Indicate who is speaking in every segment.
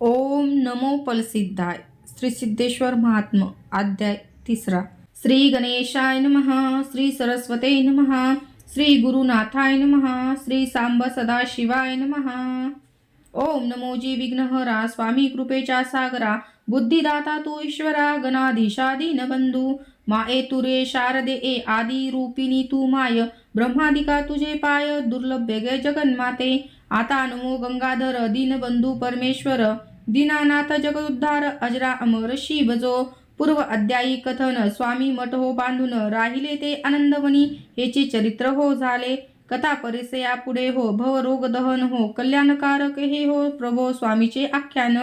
Speaker 1: ओम नमो फलसिद्धाय. श्री सिद्धेश्वर महात्म अध्याय तिसरा. श्री गणेशाय नमः श्री सरस्वते नमः श्री गुरुनाथाय नमः श्री सांब सदाशिवाय नमः. ओम नमो जी विघ्नहरा स्वामी कृपेचा सागरा बुद्धिदाता तू ईश्वरा गणाधीशादीन बंधू. माये तुरे शारदे ए आदि रूपिणी तू माय ब्रह्मादिका तुझे पाय दुर्लभ्य गे जगन्माते. आता नमो गंगाधर दीनबंधू परमेश्वर दीनानाथ जगदुद्धार अजरा अमर शिवजो. पूर्व अध्यायी कथन स्वामी मठ हो बांधून राहिले ते आनंदवनी. हेचे चरित्र हो झाले. कथा परिसया पुढे हो भव रोग दहन हो कल्याणकारक हे हो प्रभो स्वामीचे आख्यान.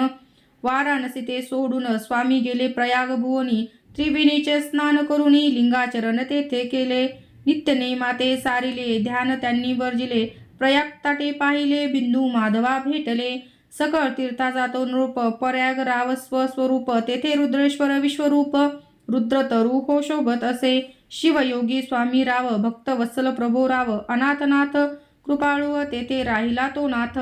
Speaker 1: वाराणसी ते सोडून स्वामी गेले प्रयाग भुवनी. त्रिवेणीचे स्नान करुणी लिंगाचरण तेथे केले. नित्य नेमाते सारिले ध्यान त्यांनी वर्जिले. प्रयाग ताटे पाहिले बिंदू माधवा भेटले. सकळ तीर्थाचा तो नृप पर्याग रावस्व स्वस्वरूप तेथे रुद्रेश्वर विश्वरूप. रुद्र तरु हो शोभत असे. शिवयोगी स्वामी राव भक्त वत्सल प्रभो राव अनाथनाथ कृपाळू तेथे राहिला तो नाथ.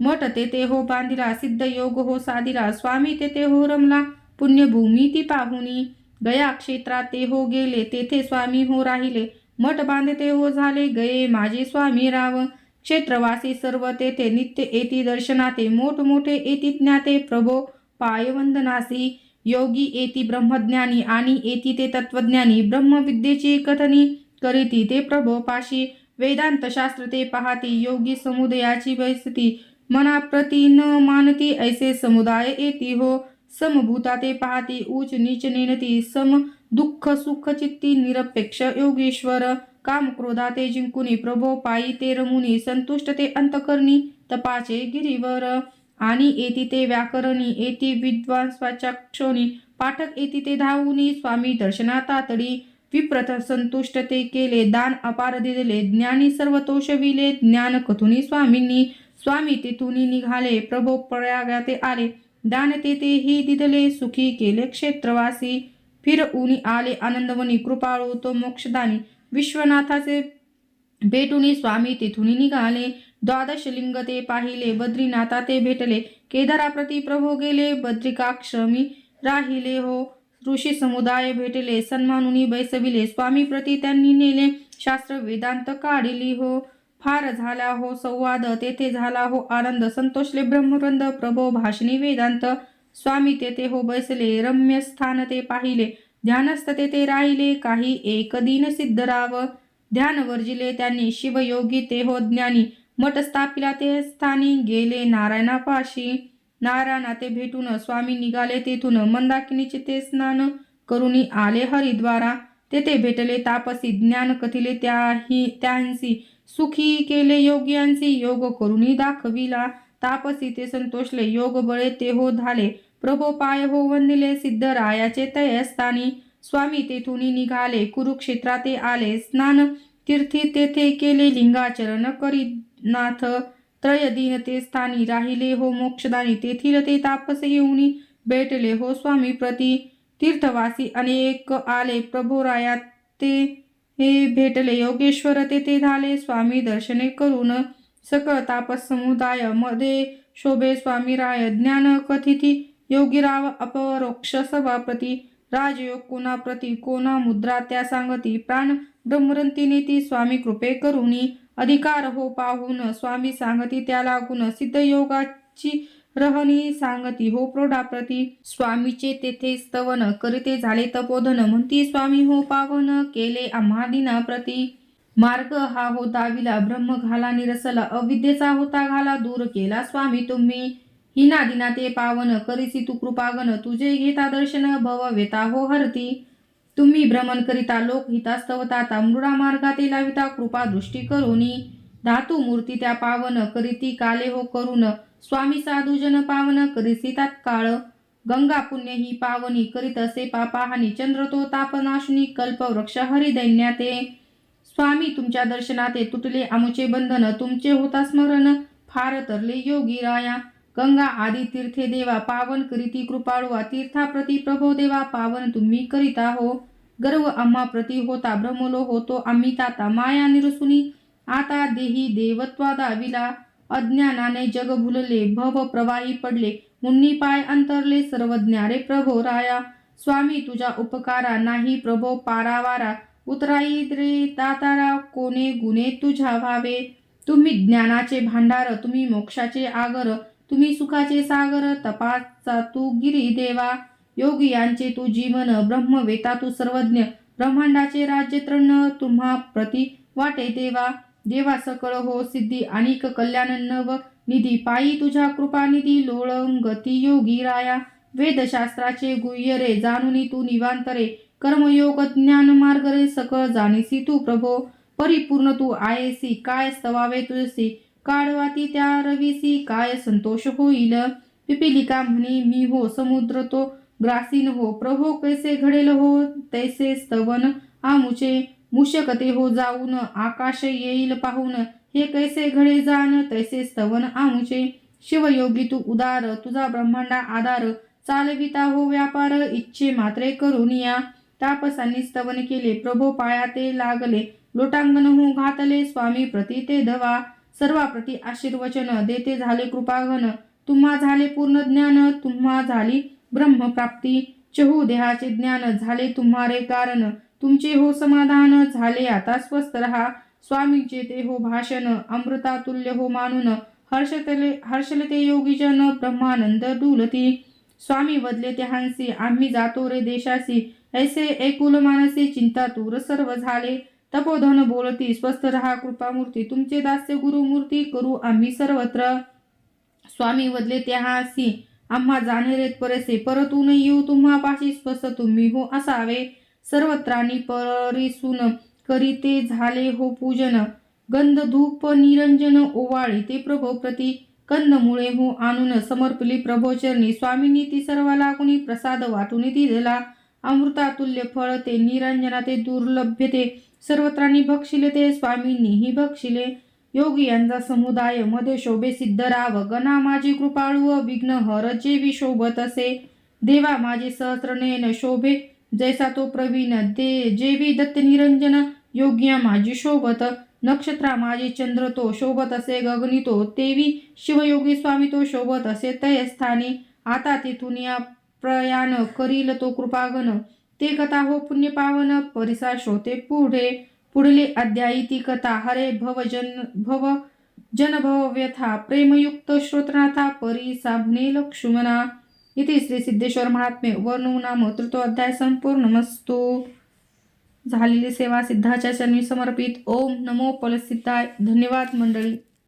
Speaker 1: मठ तेथे हो बांधिला सिद्ध योग हो साधिला स्वामी तेथे हो रमला पुण्यभूमी ती पाहुनी गया क्षेत्रात ते हो गेले तेथे स्वामी हो राहिले. मठ बांधते हो झाले गये माझे स्वामी राव क्षेत्रवासी सर्व तेथे नित्य येती दर्शनाते मोठमोठे येती ज्ञाते प्रभो पायवंदनासी योगी येती ब्रह्मज्ञानी आणि येती ते तत्वज्ञानी ब्रह्मविद्येची कथनी करीती ते प्रभो पाशी वेदांत शास्त्र ते पाहती योगी समुदयाची वैसती मनाप्रती न मानती ऐसे समुदाय येती हो समभूता ते पाहती उच नीच नेनती सम दुःख सुख चित्ती निरपेक्ष योगेश्वर काम क्रोधा ते जिंकुनी प्रभो पायी ते रमुनी संतुष्ट ते अंतकरणी तपाचे गिरीवर. आणि येती ते व्याकरणी येती विद्वांसाच्या क्षोणी पाठक येती ते धावुनी स्वामी दर्शना तातडी विप्रथ संतुष्ट ते केले दान अपार दिले ज्ञानी सर्व तोषविले ज्ञान कथुनी स्वामींनी स्वामी तेथुनी निघाले प्रभो प्रयागाते आले दान तेथेही दिदले सुखी केले क्षेत्रवासी फिर उनी आले आनंदवनी कृपाळू तो मोक्षदानी विश्वनाथाचे भेटुनी स्वामी तेथून निघाले. द्वादशलिंग ते पाहिले. बद्रीनाथा ते भेटले. केदाराप्रती प्रभो गेले. बद्रिकाक्षमी राहिले हो. ऋषी समुदाय भेटले. सन्मानुनी बैसविले. स्वामी प्रती त्यांनी नेले. शास्त्र वेदांत काढिली हो. फार झाला हो संवाद. तेथे झाला हो आनंद. संतोषले ब्रह्मवृंद प्रभो भाषणी वेदांत. स्वामी तेथे हो बैसले. रम्य स्थान ते पाहिले. ध्यानस्थ तेथे राहिले काही एक दिन सिद्धराव. ध्यान वर्जिले त्यांनी शिवयोगी ते हो ज्ञानी मठ स्थापिला ते स्थानी गेले नारायणापाशी. नारायणा ते भेटून स्वामी निघाले तेथून. मंदाकिनीचे ते स्नान करून आले हरिद्वारा. तेथे भेटले तापसी ज्ञान कथिले त्याही त्यांसी. सुखी केले योग्यांसी योग करुनी दाखविला. तापसी ते संतोषले योग बळे ते हो झाले. प्रभो पाय हो वंदिले सिद्धरायाचे तयस्थानी. स्वामी तेथून निघाले कुरुक्षेत्रा ते आले. स्नान तीर्थी तेथे केले लिंगाचरण करीनाथ. त्रयदीन ते स्थानी राहिले हो मोक्षदानी. तेथील ते तापस येऊन भेटले हो स्वामी प्रती. तीर्थवासी अनेक आले प्रभोराया ते हे भेटले. योगेश्वर तेथे झाले स्वामी दर्शने करून सकळ तापस समुदायमध्ये शोभे. स्वामी राय ज्ञान कथिती योगीराव अपरोक्षसभाप्रती राजयोग कोणाप्रती कोणा मुद्रा त्या सांगती प्राण ब्रह्मरंतीने ती स्वामी कृपे करुणी अधिकार हो पाहून स्वामी सांगती त्या लागून सिद्ध योगाची रहणी सांगती हो प्रौढाप्रती स्वामीचे तेथे स्तवन करीते झाले तपोधन म्हणती स्वामी हो पावन केले आम्हा दिनाप्रती मार्ग हा होता विला ब्रह्म घाला निरसला अविद्येचा होता घाला दूर केला स्वामी तुम्ही. हिना दिना ते पावन करीसी तू कृपागन तुझे घेता दर्शन भव वेता हो हरती. तुम्ही भ्रमण करिता लोक हितास्तवता मृडा मार्गा ते लाविता कृपा दृष्टी करोनी. धातू मूर्ती त्या पावन करीती काले हो करून. स्वामी साधू जन पावन करीसी तात्काळ. गंगा पुण्य ही पावनी करीत असे पापाहानी. चंद्र तो तापनाशनी कल्प वृक्ष हरिदैन्याते स्वामी तुमच्या दर्शनाते तुटले आमुचे बंधन तुमचे होता स्मरण. फार तरले योगी राया. गंगा आदी तीर्थे देवा पावन करीती कृपाळुआ तीर्थाप्रती प्रभो देवा पावन तुम्ही करीता हो गर्व आम्हा प्रती होता ब्रह्मलो होतो आम्ही ताता माया निरसुनी. आता देही देवत्वा दाविला अज्ञानाने जग भुलले भव प्रवाही पडले. मुन्नी पाय अंतरले सर्वज्ञारे प्रभो राया. स्वामी तुझ्या उपकारा नाही प्रभो पारावारा. उतराई रे दातारा कोणे गुणे तुझ्या व्हावे. तुम्ही ज्ञानाचे भांडार तुम्ही मोक्षाचे आगर. तुम्ही सुखाचे सागर तपाचा तू गिरी देवा. योगी यांचे तू जीवन ब्रह्मवेता तू सर्वज्ञ. ब्रह्मांडाचे राज्य तृण तुम्हा प्रति वाटे देवा. देवा सकळ हो सिद्धी आणि कल्याण नव. निधी पायी तुझ्या कृपा निधी लोळंगती योगी राया. वेदशास्त्राचे गुह्य रे जाणूनी तू निवांतरे. कर्मयोग ज्ञान मार्ग रे सकळ जाणीसी तू प्रभो. परिपूर्ण तू आयसी काय स्तवावे तुझसी? काढवाती त्या रवीसी. काय संतोष होईल? पिपिलिका म्हणे मी हो समुद्र तो ग्रासीन हो. प्रभो कैसे घडेल हो? तैसे स्तवन आमुचे. मुशकते हो जाऊन आकाश येईल पाहून. हे कैसे घडे जाण तैसे स्तवन आमुचे. शिवयोगी तू उदार तुझा ब्रह्मांडा आधार. चालविता हो व्यापार इच्छे मात्रे करून या. तापसांनी स्तवन केले प्रभो पाया ते लागले. लोटांगण हो घातले स्वामी प्रती ते धवा सर्वाप्रती आशीर्वचन देते झाले कृपाघन. तुम्हा झाले पूर्ण ज्ञान तुम्हा झाली ब्रह्मप्राप्ती. चहू देहाचे ज्ञान झाले तुम्हारे कारण. तुमचे हो समाधान झाले आता स्वस्थ रहा. स्वामीचे ते हो भाषण अमृतातुल्य हो मानून. हर्षतले हर्षलते योगीजन ब्रह्मानंद डुलती. स्वामी बदले ते हंसी आम्ही जातो रे देशासी. ऐसे एकुल मानसी चिंता तूर सर्व झाले. तपोधन बोलती स्वस्थ रहा कृपामूर्ती तुमचे दास्य गुरुमूर्ती करू आम्ही सर्वत्र. स्वामी वदले त्या हासी आम्हा जाणेरेत परसे. परतून येऊ तुम्हा पाशी स्वस्थ तुम्ही हो असावे. सर्वत्राणी परिसून करीते झाले हो पूजन. गंध धूप निरंजन ओवाळी ते प्रभो प्रती कंदमुळे हो आणून समर्पली प्रभोचरणी स्वामींनी ती सर्वाला कुणी प्रसाद वाटून दिला. अमृतातुल्य फळ ते निरंजना ते दुर्लभ्य ते सर्वत्रांनी भक्षिले ते स्वामींनीही भक्षिले योगी यांचा समुदायमध्ये शोभे सिद्ध राव गणा माझी कृपाळू विघ्न हर जे विशोभत असे. देवा माझे सहस्रनयन शोभे. जैसा तो प्रवीण दे जेवी दत्त निरंजन. योग्या माझी शोभत. नक्षत्रा माझे चंद्र तो शोभत असे. गगनी तो तेवी. शिवयोगी स्वामी तो शोभत असे. तय स्थानी. आता तिथून या प्रयाण करील तो कृपागण. ते कथा हो पुण्य पावन परिसा शोते पुढे. पुढले अध्यायी ती कथा हरे भव जन भव जन भव व्यथा प्रेमयुक्त श्रोत्रनाथा परी साभने लक्ष्मणा. इथे श्री सिद्धेश्वर महात्मे वर्णू नाम अध्याय संपूर्ण मस्तू. झालेली सेवा सिद्धाच्या चरणी समर्पित. ओम नमो पलसिद्धाय धन्यवाद मंडळी.